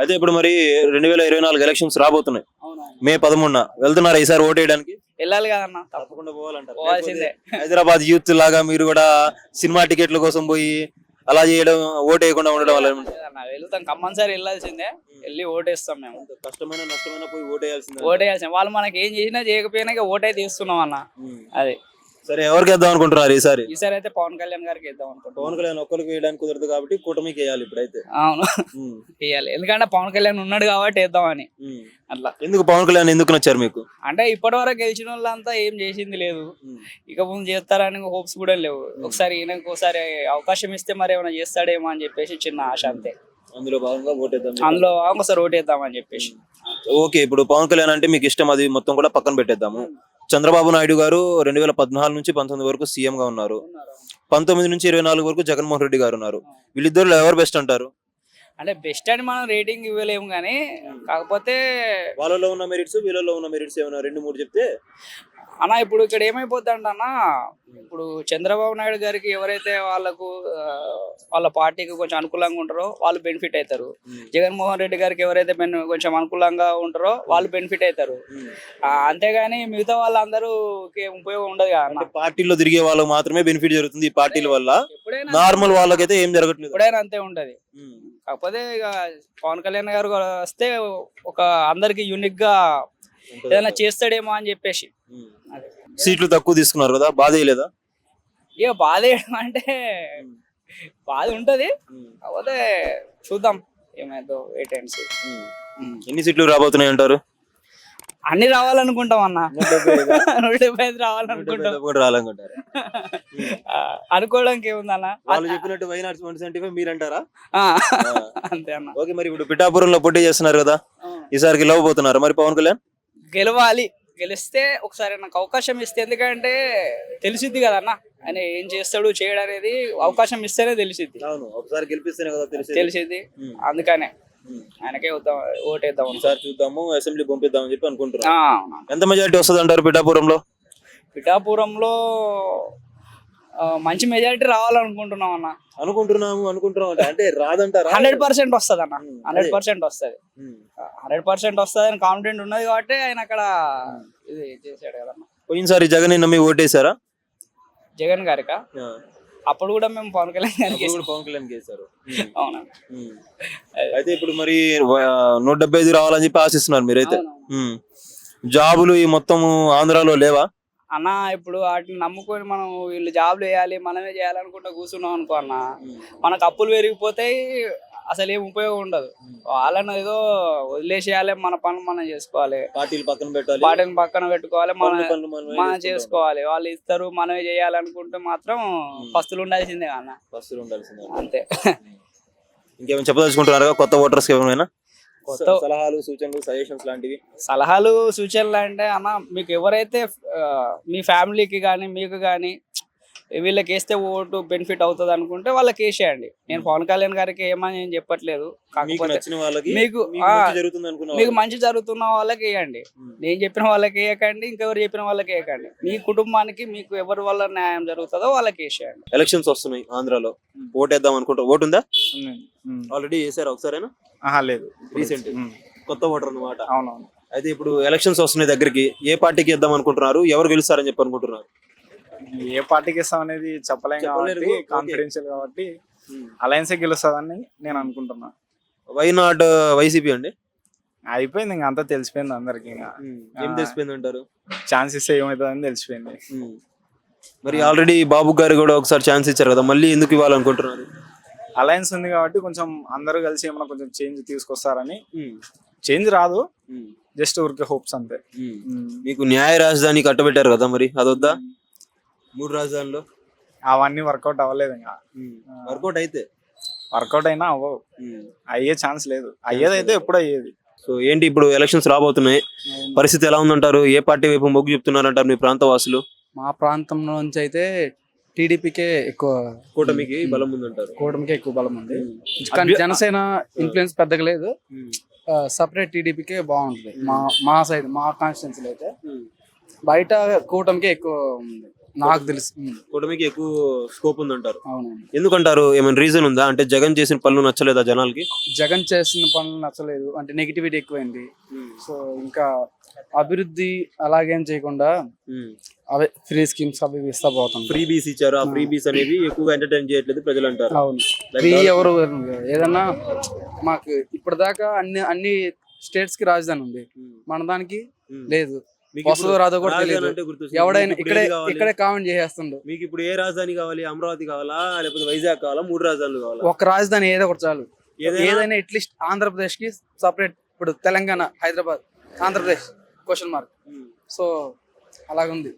అయితే ఇప్పుడు మరి రెండు వేల ఇరవై నాలుగు ఎలక్షన్స్ రాబోతున్నాయి. మే పదమూడున వెళ్తున్నారా ఈసారి ఓటు వేయడానికి? వెళ్ళాలి కదన్న తప్ప తప్పకుండా పోవాలంటారు. లేకపోతే హైదరాబాద్ యూత్ లాగా మీరు కూడా సినిమా టికెట్ల కోసం పోయి అలా చేయడం ఓటు వేయకుండా ఉండడం వల్ల వెళ్తాం. కంపల్సరీ వెళ్ళాల్సిందే. వెళ్ళి ఓటేస్తాం మేము. కష్టమైన నష్టమైన పోయి ఓటు వేయాల్సిందే. ఓటేయాల్సిందే వాళ్ళు మనకి ఏం చేసినా చేయకపోయినా ఓటే తీస్తున్నాం అన్న. అది. సరే ఎవరికి వేద్దాం అనుకుంటున్నారు ఈసారి ఈసారి అయితే పవన్ కళ్యాణ్ గారికి ఇద్దాం అనుకుంటున్నాం. పవన్ కళ్యాణ్ ఒక్కరికి వేయడానికి కుదరదు కాబట్టి కూటమికి వేయాలి ఇప్పుడైతే. అవును. ఉమ్. వేయాలి. ఎందుకంటే పవన్ కళ్యాణ్ ఉన్నాడు కాబట్టి వేద్దామని. ఉమ్. అట్లా. ఎందుకు పవన్ కళ్యాణ్ ఎందుకు నచ్చారు మీకు? అంటే ఇప్పటి వరకు గెలిచిన వాళ్ళంతా ఏం చేసింది లేదు. ఉమ్. ఇక ముందు చేస్తారని హోప్స్ కూడా లేవు. ఒకసారి ఈయనకు ఒకసారి అవకాశం ఇస్తే మరి ఏమైనా చేస్తాడేమో అని చెప్పేసి చిన్న ఆశ అంతే. అందులో భాగంగా ఓటేద్దాం అందులో ఒకసారి ఓటేద్దామని చెప్పేసి. ఓకే ఇప్పుడు పవన్ కళ్యాణ్ అంటే మీకు ఇష్టం అది మొత్తం కూడా పక్కన పెట్టేద్దాము. చంద్రబాబు నాయుడు గారు రెండు వేల పద్నాలుగు నుంచి పంతొమ్మిది వరకు సీఎం గా ఉన్నారు. పంతొమ్మిది నుంచి ఇరవై నాలుగు వరకు జగన్మోహన్ రెడ్డి గారు ఉన్నారు. వీళ్ళిద్దరు ఎవరు బెస్ట్ అంటారు? అంటే బెస్ట్ అని మనం రేటింగ్ ఇవ్వలేము కానీ కాకపోతే వాళ్ళలో ఉన్న మెరిట్స్ వీళ్ళలో ఉన్న మెరిట్స్ ఏమైనా రెండు మూడు చెప్తే అన్న ఇప్పుడు ఇక్కడ ఏమైపోద్ది అన్న ఇప్పుడు చంద్రబాబు నాయుడు గారికి ఎవరైతే వాళ్ళకు వాళ్ళ పార్టీకి కొంచెం అనుకూలంగా ఉంటారో వాళ్ళు బెనిఫిట్ అవుతారు. జగన్మోహన్ రెడ్డి గారికి ఎవరైతే కొంచెం అనుకూలంగా ఉంటారో వాళ్ళు బెనిఫిట్ అవుతారు. అంతేగాని మిగతా వాళ్ళందరూ ఉపయోగం ఉండదు కదా పార్టీలో తిరిగే వాళ్ళకి మాత్రమే బెనిఫిట్ జరుగుతుంది ఈ పార్టీల వల్ల. నార్మల్ వాళ్ళకైతే ఏం జరగట్లేదు. ఎప్పుడైనా అంతే ఉంటది. కాకపోతే ఇక పవన్ కళ్యాణ్ గారు వస్తే ఒక అందరికి యూనిక్గా ఏదైనా చేస్తాడేమో అని చెప్పేసి. సీట్లు తక్కువ తీసుకున్నారు కదా బాధ వేయలేదా? ఇక బాధ అంటే బాధ ఉంటది. కాకపోతే చూద్దాం ఏమైందో వెయిట్ అండ్ ఎన్ని సీట్లు రాబోతున్నాయి అంటారు? అన్ని రావాలనుకుంటాం అన్న. నూట డెబ్బై ఐదు. రావాలనుకుంటాం. రావాలనుకుంటారు? అనుకోవడానికి ఏముందన్న? వాళ్ళు చెప్పినట్టు why not one seventy five మీరు అంటారా ఆ, అంతే అన్న. ఓకే మరి ఇప్పుడు పిఠాపురంలో పోటీ చేస్తున్నారు కదా ఈసారి గెలవబోతున్నారు. మరి పవన్ కళ్యాణ్? గెలవాలి. గెలిస్తే ఒకసారి నాకు అవకాశం ఇస్తే. ఎందుకంటే తెలిసిద్ది కదా అన్న. ఆయన ఏం చేస్తాడు చేయడం అనేది అవకాశం ఇస్తేనే తెలిసిద్ది. అవును ఒకసారి గెలిపిస్తేనే కదా తెలిసి తెలిసిద్ది. అందుకనే ఆయనకే వద్దాం ఓటేద్దాం. ఒకసారి చూద్దాము అసెంబ్లీ పంపిద్దామని చెప్పి అనుకుంటున్నాం. ఎంత మెజారిటీ వస్తుంది అంటారు పిఠాపురంలో? పిఠాపురంలో మంచి మెజారిటీ రావాలనుకుంటున్నాం అన్న. అనుకుంటున్నాము అనుకుంటున్నాం అంటే అంటే రాదంటారా హండ్రెడ్ పర్సెంట్ వస్తుంది అన్న హండ్రెడ్. పర్సెంట్ వస్తుంది. హండ్రెడ్ పర్సెంట్ వస్తుంది అని కాన్ఫిడెంట్ ఉన్నది కాబట్టి ఆయన అక్కడ ఇది చేశాడు కదన్న. పోయినసారి జగన్ నమ్మి ఓటేశారా జగన్ గారిక? అప్పుడు కూడా మేము పవన్ కళ్యాణ్ గారికి పవన్ కళ్యాణ్ చేశారు. అవునా? అయితే ఇప్పుడు మరి నూట డెబ్బై ఐదు రావాలని చెప్పి ఆశిస్తున్నారు మీరైతే. జాబులు ఈ మొత్తము ఆంధ్రాలో లేవా? అన్న ఇప్పుడు వాటిని నమ్ముకొని మనం వీళ్ళు జాబ్లు వేయాలి మనమే చేయాలనుకుంటా కూర్చున్నాం అనుకో అన్న మనకు అప్పులు పెరిగిపోతాయి అసలు ఏం ఉపయోగం ఉండదు. వాళ్ళని ఏదో వదిలేసేయాలి మన పనులు మనం చేసుకోవాలి. పార్టీలు పక్కన పెట్టాలి. వాటిని పక్కన పెట్టుకోవాలి మన మనం. చేసుకోవాలి. వాళ్ళు ఇస్తారు మనమే చేయాలనుకుంటే మాత్రం పస్తులు ఉండాల్సిందే అన్న. బస్సులు ఉండాల్సిందే. అంతే. ఇంకేమైనా చెప్పదలుచుకుంటున్నారా కొత్త ఓటర్స్ ఏమైనా? సలహాలు సూచనలు సజెషన్స్ లాంటివి? సలహాలు సూచనలు అంటే అన్న మీకు ఎవరైతే మీ ఫ్యామిలీకి కానీ మీకు కానీ వీళ్ళకి వేస్తే ఓటు బెనిఫిట్ అవుతుంది అనుకుంటే వాళ్ళకి వేసేయండి. నేను పవన్ కళ్యాణ్ గారికి ఏమని నేను చెప్పట్లేదు. మీకు కాకపోతే నచ్చిన వాళ్ళకి మీకు- మంచి జరుగుతున్న వాళ్ళకి వేయండి. నేను చెప్పిన వాళ్ళకి వేయకండి ఇంకెవరు చెప్పిన వాళ్ళకి వేయకండి. మీ కుటుంబానికి మీకు ఎవరి వల్ల న్యాయం జరుగుతుందో వాళ్ళకి వేసేయండి. ఎలక్షన్స్ వస్తున్నాయి ఆంధ్రాలో. ఓటేద్దాం అనుకుంటా. ఓటు ఉందా? ఆల్రెడీ చేశారు ఒకసారైనా? ఆహా లేదు. రీసెంట్. కొత్త ఓటర్ అన్నమాట. అవునవును. అయితే ఇప్పుడు ఎలక్షన్స్ వస్తున్నాయి దగ్గరికి. ఏ పార్టీకి ఇద్దాం అనుకుంటున్నారు? ఎవరు గెలుస్తారని చెప్పి అనుకుంటున్నారు? ఏ పార్టీకి ఇస్తాం అనేది చెప్పలేం కాబట్టి. కాన్ఫిడెన్షియల్ కాబట్టి అలయన్స్ గెలుస్తుందని నేను అనుకుంటున్నా. వై నాట్ వైసీపీ అండి? అయిపోయింది ఇంకా అంతా తెలిసిపోయింది అందరికి ఇంకా. ఏం తెలిసిపోయింది అంటారు? ఛాన్స్ ఇస్తే ఏమవుతుందని తెలిసిపోయింది. మరి ఆల్రెడీ బాబు గారు కూడా ఒకసారి ఛాన్స్ ఇచ్చారు కదా మళ్ళీ ఎందుకు ఇవ్వాలనుకుంటున్నారు? అలయన్స్ ఉంది కాబట్టి కొంచెం అందరూ కలిసి ఏమైనా కొంచెం చేంజ్ తీసుకొస్తారని. చేంజ్ రాదు జస్ట్ ఊరికే హోప్స్ అంతే. మీకు న్యాయ రాజధాని కట్టబెట్టారు కదా మరి అదొద్దా? మూడు రాజధానిలో? అవన్నీ వర్కౌట్ అవ్వలేదు ఇంకా. వర్కౌట్ అయితే? వర్కౌట్ అయినా అవ్వవు. అయ్యే ఛాన్స్ లేదు. అయ్యేదైతే ఎప్పుడు అయ్యేది. సో ఏంటి ఇప్పుడు ఎలక్షన్స్ రాబోతున్నాయి? పరిస్థితి ఎలా ఉందంటారు? ఏ పార్టీ వైపు మొగ్గు చెప్తున్నారంటారు మీ ప్రాంత వాసులు? మా ప్రాంతం నుంచి అయితే టీడీపీకే ఎక్కువ కూటమికి బలం ఉందంటారు. కూటమికే ఎక్కువ బలం ఉంది. కానీ జనసేన ఇన్ఫ్లుయెన్స్ పెద్దగా లేదు. సపరేట్ టీడీపీకే బాగుంటుంది. మా మా సైడ్ మా కాన్స్టిట్యున్సీలో అయితే బయట కూటమికే ఎక్కువ ఉంది. నాకు తెలుసు. కూటమికి ఎక్కువ స్కోప్ ఉందంటారు. అవునవును ఎందుకంటారు? ఏమైనా రీజన్ ఉందా? అంటే జగన్ చేసిన పనులు నచ్చలేదా జనాలకి? జగన్ చేసిన పనులు నచ్చలేదు. అంటే నెగిటివిటీ ఎక్కువైంది. సో ఇంకా అభివృద్ధి అలాగేం చేయకుండా అవే ఫ్రీ స్కీమ్స్ అవి ఇస్తా పోతాం ఫ్రీ బీస్ ఇచ్చారు. ఆ ఫ్రీ బీస్ అనేవి ఎక్కువగా ఎంటర్టైన్ చేయట్లేదు ప్రజలు అంటారు అవును ఫ్రీ ఎవరు ఏదన్నా మాకు ఇప్పటిదాకా అన్ని అన్ని స్టేట్స్కి రాజధాని ఉంది. మన దానికి లేదు. వస్తుందో రాదో కూడా తెలియదు. ఎవడైనా ఇక్కడే? ఇక్కడే కామెంట్ చేసేస్తుండు. మీకు ఇప్పుడు ఏ రాజధాని కావాలి? అమరావతి కావాలా? లేకపోతే వైజాగ్ కావాలా? మూడు రాజధానులు కావాలా? ఒక రాజధాని ఏదో ఒకటి చాలు. ఏదైనా? అట్లీస్ట్ ఆంధ్రప్రదేశ్కి సపరేట్ ఇప్పుడు Telangana Hyderabad Andhra Pradesh question mark. So అలాగుంది.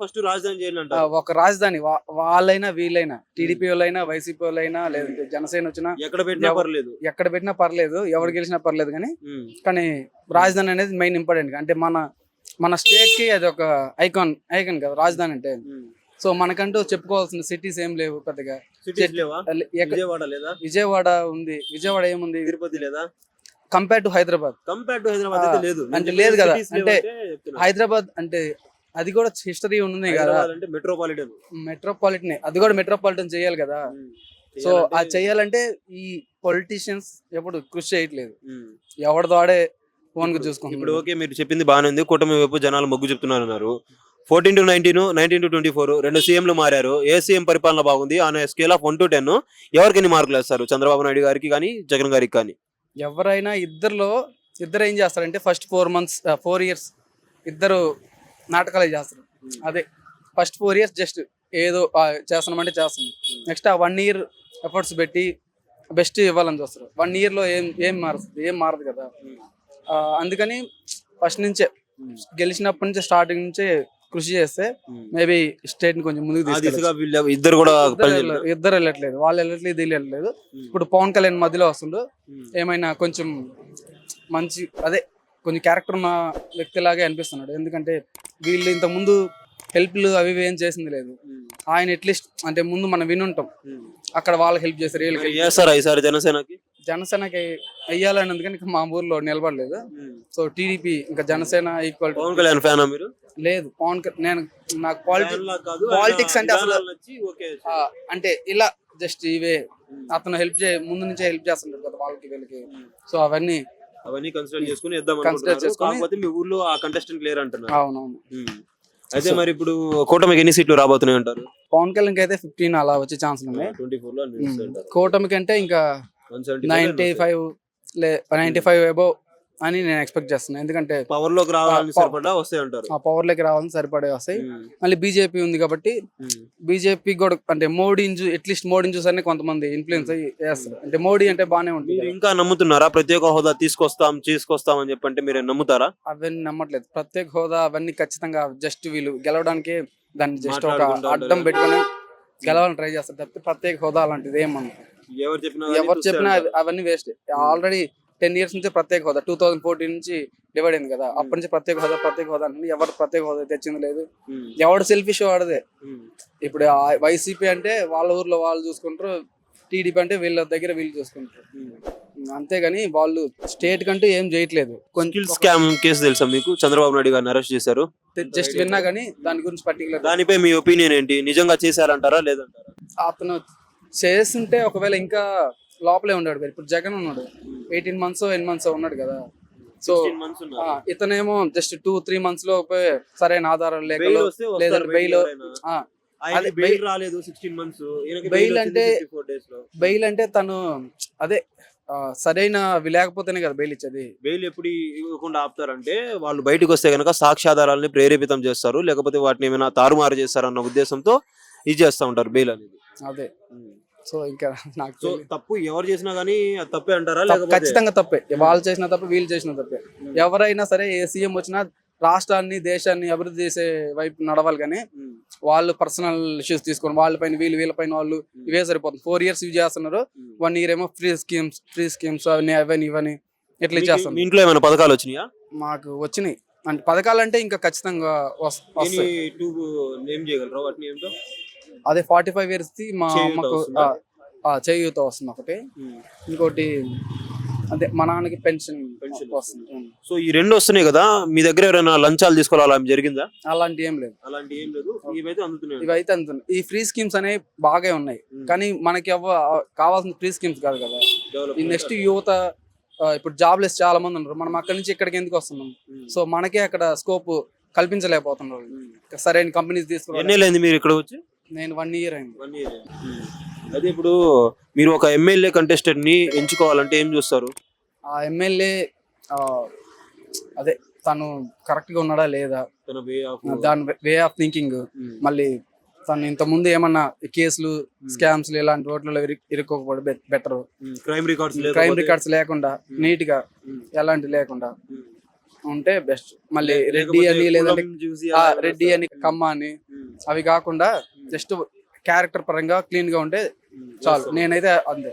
First రాజధాని చేయాలి ఆ, అంటారు ఒక రాజధాని వాళ్ళైనా వీళ్ళైనా టీడీపీ వాళ్ళైనా వైసీపీ వాళ్ళైనా లేదంటే జనసేన వచ్చినా ఎక్కడ పెట్టినా పర్లేదు. ఎక్కడ పెట్టినా పర్లేదు ఎవరు గెలిచినా పర్లేదు కానీ. కానీ రాజధాని అనేది మెయిన్ ఇంపార్టెంట్ అంటే మన మన స్టేట్కి అది ఒక ఐకాన్ ఐకాన్ కదా రాజధాని అంటే. సో మనకంటూ చెప్పుకోవాల్సిన సిటీస్ ఏం లేవు పెద్దగా విజయవాడ లేదా? విజయవాడ ఉంది విజయవాడ ఏముంది? తిరుపతి లేదా? Compare to Hyderabad compare to Hyderabad లేదు. అంటే లేదు కదా, అంటే. హైదరాబాద్ అంటే అది కూడా హిస్టరీ ఉంది కదా. అంటే మెట్రోపాలిటన్ మెట్రోపాలిటన్ అది కూడా మెట్రోపాలిటన్ చేయాలి కదా. సో అది చేయాలంటే ఈ పొలిటీషియన్స్ ఎప్పుడు కృషి చేయట్లేదు. ఎవరిదో ఆడే ఫోన్కు ఇప్పుడు ఓకే మీరు చెప్పింది బాగానే ఉంది. కూటమి వైపు జనాలు మొగ్గు చెప్తున్నారు అన్నారు fourteen to nineteen nineteen to twenty four రెండు సీఎంలు మారారు. ఏ సీఎం పరిపాలన బాగుంది? అనే scale of one to ten ఎవరికి ఎన్ని మార్కులు వేస్తారు? చంద్రబాబు నాయుడు గారికి కానీ జగన్ గారికి కానీ? ఎవరైనా ఇద్దరులో ఇద్దరు ఏం చేస్తారంటే first four months four years ఇద్దరు నాటకాలు చేస్తారు అదే ఫస్ట్ ఫోర్ ఇయర్స్ జస్ట్ ఏదో చేస్తున్నామంటే చేస్తున్నాం. నెక్స్ట్ ఆ వన్ ఇయర్ ఎఫర్ట్స్ పెట్టి బెస్ట్ ఇవ్వాలని చూస్తారు వన్ ఇయర్లో ఏం ఏం మారుతుంది ఏం మారదు కదా? అందుకని ఫస్ట్ నుంచే గెలిచినప్పటి నుంచి స్టార్టింగ్ నుంచే కృషి చేస్తే మేబీ స్టేట్ని కొంచెం ముందుకు ఇద్దరు కూడా ఇద్దరు వెళ్ళట్లేదు. వాళ్ళు వెళ్ళట్లేదు వీళ్ళు వెళ్ళట్లేదు. ఇప్పుడు పవన్ కళ్యాణ్ మధ్యలో వస్తుండు. ఏమైనా కొంచెం మంచి అదే కొంచెం క్యారెక్టర్ ఉన్న వ్యక్తిలాగే అనిపిస్తున్నాడు. ఎందుకంటే వీళ్ళు ఇంత ముందు హెల్ప్లు అవి ఏం చేసింది లేదు. ఆయన అట్లీస్ట్ అంటే ముందు మనం వినుంటాం. అక్కడ వాళ్ళకి హెల్ప్ చేస్తారు వీళ్ళకి చేస్తారా ఈసారి జనసేనకి? జనసేనకి వెయ్యాలన్నందుకని ఇంకా మా ఊర్లో నిలబడలేదు. సో టీడీపీ ఇంకా జనసేన ఈక్వల్ పవన్ కళ్యాణ్ ఫ్యానా మీరు? లేదు పవన్ కళ్యాణ్ నేను నాకు పాలిటిక్స్ ఆయన అంటే అసలు- అంటే ఇలా జస్ట్ ఇవే. అతను హెల్ప్ చే ముందు నుంచే హెల్ప్ చేస్తుంటారు కదా వాళ్ళకి వీళ్ళకి. సో అవన్నీ అవన్నీ కన్సిడర్ చేసుకుని ఇద్దాం చేసుకొని- కాకపోతే మీ ఊర్లో ఆ కంటెస్టెంట్ క్లియర్ అంటున్నారు అవునవును. ఉమ్. అయితే మరి ఇప్పుడు కూటమికి ఎన్ని సీట్లు రాబోతున్నాయి అంటారు? పవన్ కళ్యాణ్ అయితే ఫిఫ్టీన్ అలా వచ్చే ఛాన్స్ ఉన్నాయి. ట్వంటీ ఫోర్లో ఉమ్. కూటమి కంటే ఇంకా నైన్టీ ఫైవ్ లే నైన్టీ ఫైవ్ అబౌవ్ అని నేను ఎక్స్పెక్ట్ చేస్తున్నాను ఎందుకంటే పవర్లోకి రావాలని సరిపడా వస్తాయి అంటారు. ఆ పవర్లోకి రావాలని సరిపడే వస్తాయి. మళ్ళీ బీజేపీ ఉంది కాబట్టి. బీజేపీ కూడా అంటే మోడీ ఇంజు అట్లీస్ట్ మోడీ అనే కొంతమంది ఇన్ఫ్లుయెన్స్ అయ్యి చేస్తారు. అంటే మోడీ అంటే బాగానే ఉంటుంది ఇంకా నమ్ముతున్నారా? ప్రత్యేక హోదా తీసుకొస్తాం తీసుకొస్తాం అని చెప్పంటే మీరు నమ్ముతారా? అవన్నీ నమ్మట్లేదు. ప్రత్యేక హోదా అవన్నీ ఖచ్చితంగా జస్ట్ వీళ్ళు గెలవడానికి దాన్ని జస్ట్ ఒక అడ్డం ఉంటారు. పెట్టుకొని గెలవాలని ట్రై చేస్తారు. తప్పితే ప్రత్యేక హోదా అలాంటిది ఏమన్నా ఎవరు చెప్పినా ఎవరు చెప్పినా అవి- అవన్నీ వేస్ట్ ఆల్రెడీ టెన్ ఇయర్స్ నుంచి ప్రత్యేక హోదా టూ థౌసండ్ ఫోర్టీన్ నుంచి డివైడ్ అయింది కదా అప్పటి నుంచి ప్రత్యేక హోదా ప్రత్యేక హోదా అంటే ఎవరు ప్రత్యేక హోదా తెచ్చింది లేదు. ఎవడు సెల్ఫిష్ వాడదే. ఇప్పుడు వైసీపీ అంటే వాళ్ళ ఊర్లో వాళ్ళు చూసుకుంటారు టీడీపీ అంటే వీళ్ళ దగ్గర వీళ్ళు చూసుకుంటారు. అంతేగాని వాళ్ళు స్టేట్ కంటూ ఏం చేయట్లేదు. స్కిల్ స్కామ్ కేసు తెలుసా మీకు? చంద్రబాబు నాయుడు గారిని అరెస్ట్ చేశారు. జస్ట్ విన్నా కానీ దాని గురించి పర్టికులర్ దానిపై మీ ఒపీనియన్ ఏంటి? నిజంగా చేశారంటారా లేదంటారా? అతను చేస్తుంటే ఒకవేళ ఇంకా లోపలే ఉన్నాడు కదా. ఇప్పుడు జగన్ ఉన్నాడు. ఎయిటీన్ మంత్స్ ఎయిన్ మంత్స్ ఉన్నాడు కదా. సో 16 months ఉన్నారు. ఆ, ఇతనేమో జస్ట్ టూ త్రీ మంత్స్లో సరైన ఆధారాలు లేక లేదంటే బెయిల్ బెయిల్ రాలేదు సిక్స్టీన్ మంత్స్ Bail అంటే- బెయిల్ అంటే తను అదే సరైన అవి లేకపోతేనే కదా బెయిల్ ఇచ్చేది. బెయిల్ ఎప్పుడు ఇవ్వకుండా ఆపుతారంటే వాళ్ళు బయటకు వస్తే కనుక సాక్ష్యాధారాలని ప్రేరేపితం చేస్తారు. లేకపోతే వాటిని ఏమైనా తారుమారు చేస్తారన్న ఉద్దేశంతో ఇది చేస్తూ ఉంటారు బెయిల్ అనేది. అదే. సో ఇంకా నాకు సో తెలియదు. తప్పు ఎవరు చేసినా గానీ అది తప్పే అంటారా? లేకపోతే ఖచ్చితంగా తప్పే. వాళ్ళు చేసిన తప్పే వీళ్ళు చేసిన తప్పే. ఎవరైనా సరే ఏ సీఎం వచ్చినా రాష్ట్రాన్ని దేశాన్ని అభివృద్ధి చేసే వైపు నడవాలి కానీ ఉమ్, వాళ్ళు పర్సనల్ ఇష్యూస్ తీసుకొని వాళ్ళపైన వీళ్ళు వీళ్ళపైన వాళ్ళు ఇవే సరిపోతుంది. ఫోర్ ఇయర్స్ యూజ్ చేస్తున్నారు. ఉమ్. వన్ ఇయర్ ఏమో ఫ్రీ స్కీమ్స్ ఫ్రీ స్కీమ్స్ అవన్నీ అవన్నీ ఇవన్నీ ఇట్లా మీకు- మీ ఇంట్లో ఏమైనా పథకాలు వచ్చినాయా? మాకు వచ్చినాయి. అంటే పథకాలు అంటే ఇంకా ఖచ్చితంగా వస్- వస్తాయి. టూ నేమ్ చేయగలరా? వాటిని ఏంటో అదే ఫార్టీ ఫైవ్ ఇయర్స్ ది మా అమ్మకు చేయూత వస్తుంది ఒకటి. ఇంకోటి అదే మా నాన్నకి పెన్షన్ Pension వస్తుంది. సో ఈ రెండు వస్తున్నాయి కదా మీ దగ్గర ఎవరైనా లంచాలు తీసుకోవాలి? అలా జరిగిందా? అలాంటి ఏం లేదు. అలాంటి ఏం లేదు. ఇవైతే అందుతున్నాయి. ఇవి అయితే అంత ఈ ఫ్రీ స్కీమ్స్ అనేవి బాగా ఉన్నాయి. కానీ మనకి కావాల్సిన ఫ్రీ స్కీమ్స్ కాదు కదా. ఈ నెక్స్ట్ యువత ఇప్పుడు జాబ్లెస్ చాలా మంది ఉన్నారు. మనం అక్కడి నుంచి ఇక్కడికి ఎందుకు వస్తున్నాం? సో మనకే అక్కడ స్కోప్ కల్పించలేకపోతున్నారు. సరైన కంపెనీస్ ఎన్నేళ్ళైంది మీరు ఇక్కడ వచ్చి? నేను వన్ ఇయర్ అయింది. వన్ ఇయర్ అదే ఇప్పుడు మీరు ఒక ఎమ్మెల్యే కంటెస్టెంట్ని ఎంచుకోవాలంటే ఏం చూస్తారు? ఆ ఎమ్మెల్యే అదే తను కరెక్ట్గా ఉన్నాడా లేదా? దాని వే ఆఫ్ థింకింగ్ మళ్ళీ తను ఇంత ముందు ఏమన్నా కేసులు స్కామ్స్ ఇలాంటి వాటిలో ఇరు- ఇరుక్కోకపోవడం better crime records crime records లేకుండా నీట్గా ఎలాంటి లేకుండా ఉంటే బెస్ట్ మళ్ళీ రెడ్డి అని లేదంటే రెడ్డి అని కమ్మ అని అవి కాకుండా జస్ట్ క్యారెక్టర్ పరంగా క్లీన్గా ఉంటే చాలు. నేనైతే అంతే.